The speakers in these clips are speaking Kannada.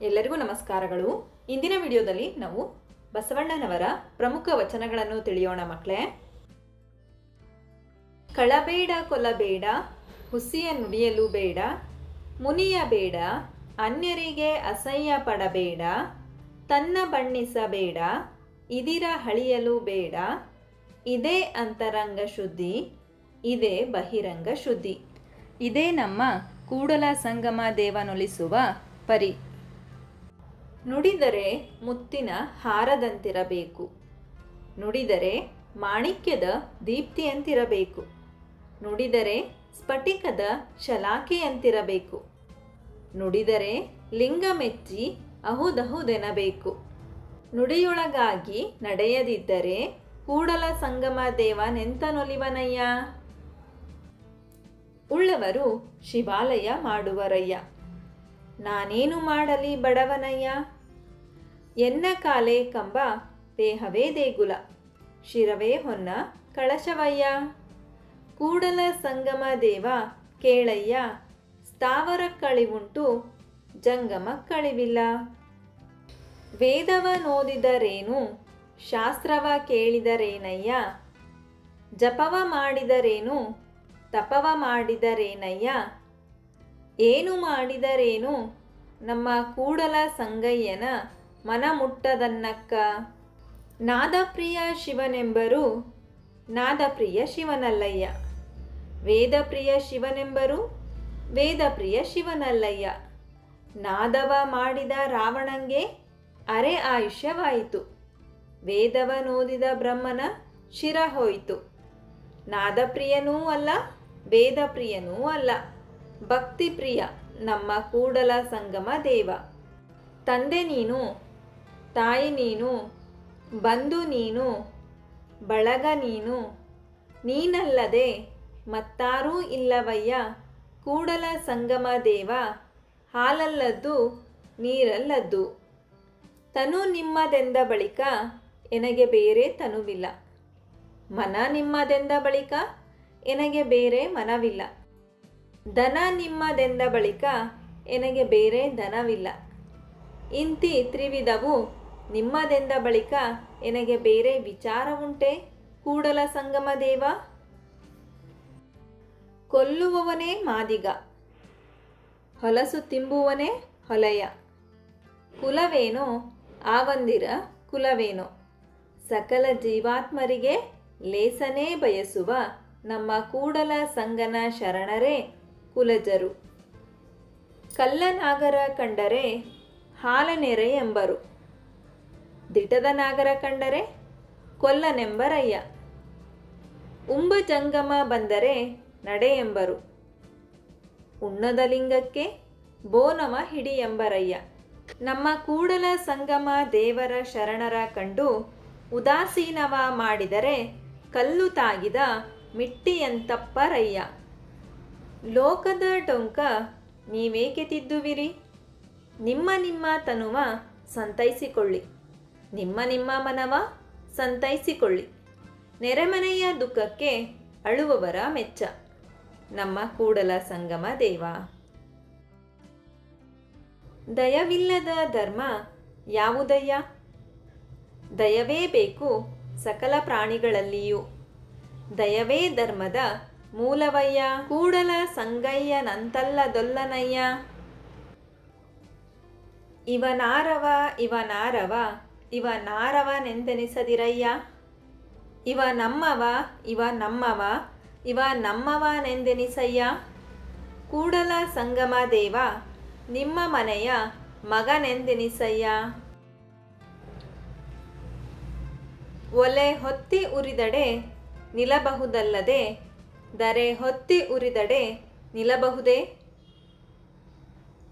ಎಲ್ಲರಿಗೂ ನಮಸ್ಕಾರಗಳು. ಇಂದಿನ ವಿಡಿಯೋದಲ್ಲಿ ನಾವು ಬಸವಣ್ಣನವರ ಪ್ರಮುಖ ವಚನಗಳನ್ನು ತಿಳಿಯೋಣ ಮಕ್ಕಳೇ. ಕಳಬೇಡ ಕೊಲಬೇಡ ಹುಸಿಯ ನುಡಿಯಲು ಬೇಡ, ಮುನಿಯ ಬೇಡ, ಅನ್ಯರಿಗೆ ಅಸಹ್ಯ ಪಡಬೇಡ, ತನ್ನ ಬಣ್ಣಿಸಬೇಡ, ಇದಿರ ಹಳಿಯಲು ಬೇಡ, ಇದೇ ಅಂತರಂಗ ಶುದ್ಧಿ, ಇದೇ ಬಹಿರಂಗ ಶುದ್ಧಿ. ಇದೇ ನಮ್ಮ ಕೂಡಲ ಸಂಗಮ ದೇವನೊಲಿಸುವ ಪರಿ. ನುಡಿದರೆ ಮುತ್ತಿನ ಹಾರದಂತಿರಬೇಕು. ನುಡಿದರೆ ಮಾಣಿಕ್ಯದ ದೀಪ್ತಿಯಂತಿರಬೇಕು. ನುಡಿದರೆ ಸ್ಫಟಿಕದ ಶಲಾಖೆಯಂತಿರಬೇಕು. ನುಡಿದರೆ ಲಿಂಗ ಮೆಚ್ಚಿ ಅಹುದಹುದೆನಬೇಕು. ನುಡಿಯೊಳಗಾಗಿ ನಡೆಯದಿದ್ದರೆ ಕೂಡಲ ಸಂಗಮ ದೇವ ನೆಂತನೊಲಿವನಯ್ಯ ಉಳ್ಳವರು ಶಿವಾಲಯ ಮಾಡುವರಯ್ಯ. ನಾನೇನು ಮಾಡಲಿ ಬಡವನಯ್ಯ? ಎನ್ನ ಕಾಲೇ ಕಂಬ ದೇಹವೇ ದೇಗುಲ. ಶಿರವೇ ಹೊನ್ನ ಕಳಶವಯ್ಯ. ಕೂಡಲ ಸಂಗಮ ದೇವ ಕೇಳಯ್ಯ. ಸ್ಥಾವರ ಕಳಿವುಂಟು ಜಂಗಮ ಕಳಿವಿಲ್ಲ. ವೇದವ ನೋದಿದರೇನು? ಶಾಸ್ತ್ರವ ಕೇಳಿದರೇನಯ್ಯ? ಜಪವ ಮಾಡಿದರೇನು? ತಪವ ಮಾಡಿದರೇನಯ್ಯ? ಏನು ಮಾಡಿದರೇನು? ನಮ್ಮ ಕೂಡಲ ಸಂಗಯ್ಯನ ಮನ ಮುಟ್ಟದನ್ನಕ್ಕ ನಾದಪ್ರಿಯ ಶಿವನೆಂಬರು ನಾದಪ್ರಿಯ ಶಿವನಲ್ಲಯ್ಯ. ವೇದಪ್ರಿಯ ಶಿವನೆಂಬರು ವೇದಪ್ರಿಯ ಶಿವನಲ್ಲಯ್ಯ. ನಾದವ ಮಾಡಿದ ರಾವಣಂಗೆ ಅರೆ ಆಯುಷ್ಯವಾಯಿತು. ವೇದವನೋದಿದ ಬ್ರಹ್ಮನ ಶಿರ ಹೋಯಿತು. ನಾದಪ್ರಿಯನೂ ಅಲ್ಲ, ವೇದಪ್ರಿಯನೂ ಅಲ್ಲ. ಭಕ್ತಿಪ್ರಿಯ ನಮ್ಮ ಕೂಡಲ ಸಂಗಮ ದೇವ. ತಂದೆ ನೀನು ತಾಯಿ ನೀನು, ಬಂಧು ನೀನು, ಬಳಗ ನೀನು, ನೀನಲ್ಲದೆ ಮತ್ತಾರೂ ಇಲ್ಲವಯ್ಯ. ಕೂಡಲ ಸಂಗಮ ದೇವ, ಹಾಲಲ್ಲದ್ದು ನೀರಲ್ಲದ್ದು. ತನು ನಿಮ್ಮದೆಂದ ಬಳಿಕ ಎನಗೆ ಬೇರೆ ತನುವಿಲ್ಲ. ಮನ ನಿಮ್ಮದೆಂದ ಬಳಿಕ ಎನಗೆ ಬೇರೆ ಮನವಿಲ್ಲ. ದನ ನಿಮ್ಮದೆಂದ ಬಳಿಕ ಎನಗೆ ಬೇರೆ ದನವಿಲ್ಲ ಇಂತಿ ತ್ರಿವಿಧವು ನಿಮ್ಮದೆಂದ ಬಳಿಕ ಎನಗೆ ಬೇರೆ ವಿಚಾರವುಂಟೆ, ಕೂಡಲ ಸಂಗಮ ದೇವ? ಕೊಲ್ಲುವವನೇ ಮಾದಿಗ, ಹೊಲಸು ತಿಂಬುವನೇ ಹೊಲಯ. ಕುಲವೇನೋ, ಆವಂದಿರ ಕುಲವೇನೋ? ಸಕಲ ಜೀವಾತ್ಮರಿಗೆ ಲೇಸನೇ ಬಯಸುವ ನಮ್ಮ ಕೂಡಲ ಸಂಗನ ಶರಣರೇ ಕುಲಜರು. ಕಲ್ಲನಾಗರ ಕಂಡರೆ ಹಾಲನೆರೆ ಎಂಬರು. ದಿಟದ ನಾಗರ ಕಂಡರೆ ಕೊಲ್ಲನೆಂಬರಯ್ಯ. ಉಂಬ ಜಂಗಮ ಬಂದರೆ ನಡೆ ಎಂಬರು. ಉಣ್ಣದ ಲಿಂಗಕ್ಕೆ ಬೋನಮ ಹಿಡಿ ಎಂಬರಯ್ಯ. ನಮ್ಮ ಕೂಡಲ ಸಂಗಮ ದೇವರ ಶರಣರ ಕಂಡು ಉದಾಸೀನವ ಮಾಡಿದರೆ ಕಲ್ಲು ತಾಗಿದ ಮಿಟ್ಟಿಯಂತಪ್ಪರಯ್ಯ. ಲೋಕದ ಟೊಂಕ ನೀವೇಕೆ ತಿದ್ದುವಿರಿ? ನಿಮ್ಮ ನಿಮ್ಮ ತನುವ ಸಂತೈಸಿಕೊಳ್ಳಿ. ನಿಮ್ಮ ನಿಮ್ಮ ಮನವ ಸಂತೈಸಿಕೊಳ್ಳಿ. ನೆರೆಮನೆಯ ದುಃಖಕ್ಕೆ ಅಳುವವರ ಮೆಚ್ಚ. ನಮ್ಮ ಕೂಡಲ ಸಂಗಮ ದೇವ. ದಯವಿಲ್ಲದ ಧರ್ಮ ಯಾವುದಯ್ಯ? ದಯವೇ ಬೇಕು ಸಕಲ ಪ್ರಾಣಿಗಳಲ್ಲಿಯೂ. ದಯವೇ ಧರ್ಮದ ಮೂಲವಯ್ಯ. ಕೂಡಲ ಸಂಗಯ್ಯನಂತಲ್ಲದೊಲ್ಲನಯ್ಯ. ಇವನಾರವ ಇವನಾರವ ಇವನಾರವನೆಂದೆನಿಸದಿರಯ್ಯ ಇವ ನಮ್ಮವ ಇವ ನಮ್ಮವ, ಇವ ನಮ್ಮವನೆಂದೆನಿಸಯ್ಯ? ಕೂಡಲ ಸಂಗಮ ದೇವ, ನಿಮ್ಮ ಮನೆಯ ಮಗನೆಂದೆನಿಸಯ್ಯ? ಒಲೆ ಹೊತ್ತಿ ಉರಿದಡೆ ನಿಲ್ಲಬಹುದಲ್ಲದೆ ದರೆ ಹೊತ್ತಿ ಉರಿದಡೆ ನಿಲ್ಲಬಹುದೇ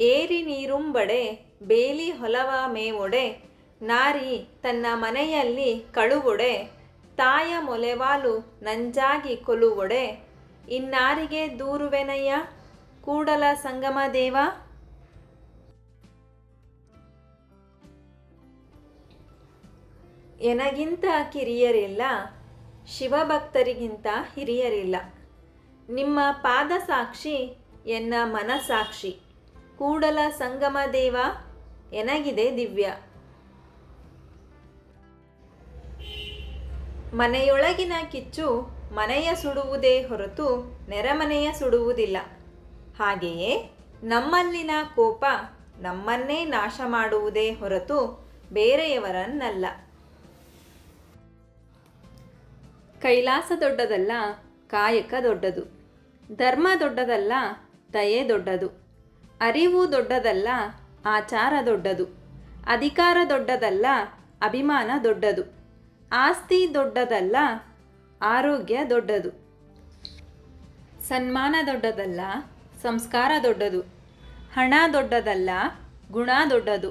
ಏರಿ ನೀರುಂಬಡೆ, ಬೇಲಿ ಹೊಲವ ಮೇವೊಡೆ, ನಾರಿ ತನ್ನ ಮನೆಯಲ್ಲಿ ಕಳುವೊಡೆ, ತಾಯ ಮೊಲೆವಾಲು ನಂಜಾಗಿ ಕೊಲುವೊಡೆ, ಇನ್ನಾರಿಗೆ ದೂರುವೆನಯ್ಯ, ಕೂಡಲ ಸಂಗಮ ದೇವ? ಎನಗಿಂತ ಕಿರಿಯರಿಲ್ಲ, ಶಿವಭಕ್ತರಿಗಿಂತ ಹಿರಿಯರಿಲ್ಲ. ನಿಮ್ಮ ಪಾದ ಸಾಕ್ಷಿ ಎನ್ನ ಮನಸಾಕ್ಷಿ. ಕೂಡಲ ಸಂಗಮ ದೇವ ಎನಗಿದೆ ದಿವ್ಯ. ಮನೆಯೊಳಗಿನ ಕಿಚ್ಚು ಮನೆಯ ಸುಡುವುದೇ ಹೊರತು ನೆರೆಮನೆಯ ಸುಡುವುದಿಲ್ಲ. ಹಾಗೆಯೇ ನಮ್ಮಲ್ಲಿನ ಕೋಪ ನಮ್ಮನ್ನೇ ನಾಶ ಮಾಡುವುದೇ ಹೊರತು ಬೇರೆಯವರನ್ನಲ್ಲ. ಕೈಲಾಸ ದೊಡ್ಡದಲ್ಲ ಕಾಯಕ ದೊಡ್ಡದು. ಧರ್ಮ ದೊಡ್ಡದಲ್ಲ ದಯೆ ದೊಡ್ಡದು. ಅರಿವು ದೊಡ್ಡದಲ್ಲ, ಆಚಾರ ದೊಡ್ಡದು. ಅಧಿಕಾರ ದೊಡ್ಡದಲ್ಲ, ಅಭಿಮಾನ ದೊಡ್ಡದು. ಆಸ್ತಿ ದೊಡ್ಡದಲ್ಲ, ಆರೋಗ್ಯ ದೊಡ್ಡದು. ಸನ್ಮಾನ ದೊಡ್ಡದಲ್ಲ, ಸಂಸ್ಕಾರ ದೊಡ್ಡದು. ಹಣ ದೊಡ್ಡದಲ್ಲ, ಗುಣ ದೊಡ್ಡದು.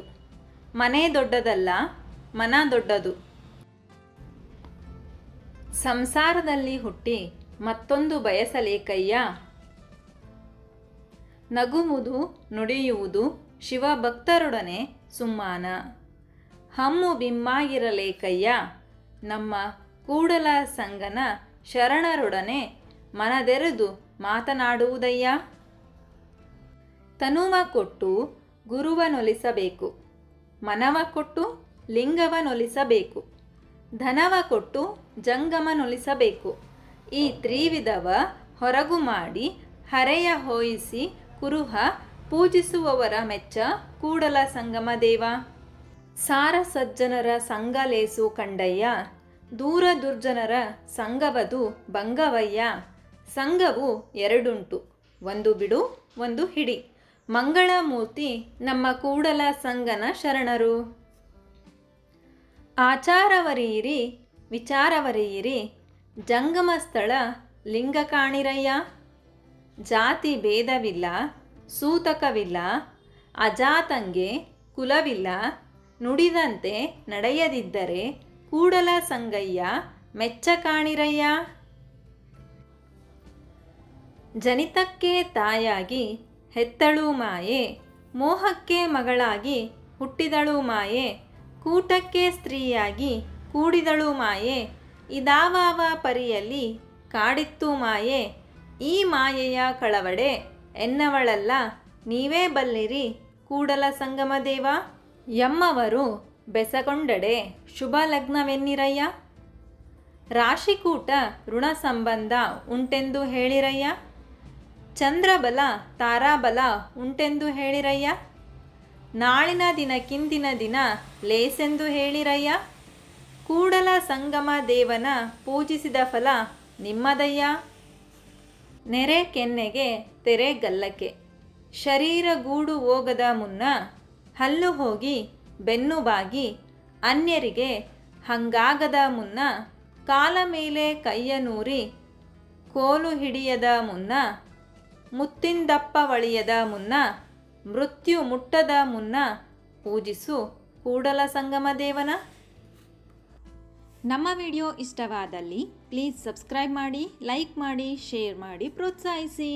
ಮನೆ ದೊಡ್ಡದಲ್ಲ, ಮನ ದೊಡ್ಡದು. ಸಂಸಾರದಲ್ಲಿ ಹುಟ್ಟಿ ಮತ್ತೊಂದು ಬಯಸಲೇಕಯ್ಯ? ನಗುವುದು ನುಡಿಯುವುದು ಶಿವಭಕ್ತರೊಡನೆ ಸುಮ್ಮಾನ. ಹಮ್ಮು ಬಿಮ್ಮಾಗಿರಲೇಕಯ್ಯ, ನಮ್ಮ ಕೂಡಲ ಸಂಗನ ಶರಣರೊಡನೆ ಮನದೆರೆದು ಮಾತನಾಡುವುದಯ್ಯ? ತನುವ ಕೊಟ್ಟು ಗುರುವನೊಲಿಸಬೇಕು ಮನವ ಕೊಟ್ಟು ಲಿಂಗವನೊಲಿಸಬೇಕು ಧನವ ಕೊಟ್ಟು ಜಂಗಮನೊಲಿಸಬೇಕು ಈ ತ್ರಿವಿಧವ ಹೊರಗು ಮಾಡಿ ಹರೆಯ ಹೋಯಿಸಿ ಕುರುಹ ಪೂಜಿಸುವವರ ಮೆಚ್ಚ, ಕೂಡಲ ಸಂಗಮ ದೇವ. ಸಾರ ಸಜ್ಜನರ ಸಂಗಲೇಸು ಕಂಡಯ್ಯ, ದೂರ ದುರ್ಜನರ ಸಂಗವದು ಬಂಗವಯ್ಯ ಸಂಘವು ಎರಡುಂಟು, ಒಂದು ಬಿಡು, ಒಂದು ಹಿಡಿ. ಮಂಗಳಮೂರ್ತಿ ನಮ್ಮ ಕೂಡಲ ಸಂಗನ ಶರಣರು. ಆಚಾರವರಿಯಿರಿ, ವಿಚಾರವರಿಯಿರಿ, ಜಂಗಮ ಸ್ಥಳ ಲಿಂಗ ಕಾಣಿರಯ್ಯ. ಜಾತಿ ಭೇದವಿಲ್ಲ, ಸೂತಕವಿಲ್ಲ, ಅಜಾತಂಗೆ ಕುಲವಿಲ್ಲ, ನುಡಿದಂತೆ ನಡೆಯದಿದ್ದರೆ ಕೂಡಲ ಸಂಗಯ್ಯ ಮೆಚ್ಚ ಕಾಣಿರಯ್ಯ. ಜನಿತಕ್ಕೆ ತಾಯಾಗಿ ಹೆತ್ತಳು ಮಾಯೆ, ಮೋಹಕ್ಕೆ ಮಗಳಾಗಿ ಹುಟ್ಟಿದಳು ಮಾಯೆ, ಕೂಟಕ್ಕೆ ಸ್ತ್ರೀಯಾಗಿ ಕೂಡಿದಳು ಮಾಯೆ, ಇದಾವಾವ ಪರಿಯಲ್ಲಿ ಕಾಡಿತ್ತು ಮಾಯೆ ಈ ಮಾಯೆಯ ಕಳವಡೆ ಎನ್ನವಳಲ್ಲ, ನೀವೇ ಬಲ್ಲಿರಿ, ಕೂಡಲ ಸಂಗಮ ದೇವ. ಎಮ್ಮವರು ಬೆಸಗೊಂಡಡೆ ಶುಭ ಲಗ್ನವೆನ್ನಿರಯ್ಯ? ರಾಶಿಕೂಟ ಋಣ ಸಂಬಂಧ ಉಂಟೆಂದು ಹೇಳಿರಯ್ಯ? ಚಂದ್ರಬಲ, ತಾರಾಬಲ ಉಂಟೆಂದು ಹೇಳಿರಯ್ಯ? ನಾಳಿನ ದಿನಕ್ಕಿಂದಿನ ದಿನ ಲೇಸೆಂದು ಹೇಳಿರಯ್ಯ? ಕೂಡಲ ಸಂಗಮ ದೇವನ ಪೂಜಿಸಿದ ಫಲ ನಿಮ್ಮದಯ್ಯ? ನೆರೆ ಕೆನ್ನೆಗೆ, ತೆರೆ ಗಲ್ಲಕ್ಕೆ. ಶರೀರ ಗೂಡು ಹೋಗದ ಮುನ್ನ ಹಲ್ಲು ಹೋಗಿ ಬೆನ್ನು ಬಾಗಿ ಅನ್ಯರಿಗೆ ಹಂಗಾಗದ ಮುನ್ನ ಕಾಲ ಮೇಲೆ ಕೈಯ ನೂರಿ ಕೋಲು ಹಿಡಿಯದ ಮುನ್ನ ಮುತ್ತಿಂದಪ್ಪ ಒಳಿಯದ ಮುನ್ನ ಮೃತ್ಯು ಮುಟ್ಟದ ಮುನ್ನ ಪೂಜಿಸು ಕೂಡಲ ಸಂಗಮ ದೇವನ. ನಮ್ಮ ವಿಡಿಯೋ ಇಷ್ಟವಾದಲ್ಲಿ ಪ್ಲೀಸ್ ಸಬ್ಸ್ಕ್ರೈಬ್ ಮಾಡಿ ಲೈಕ್ ಮಾಡಿ ಶೇರ್ ಮಾಡಿ ಪ್ರೋತ್ಸಾಹಿಸಿ.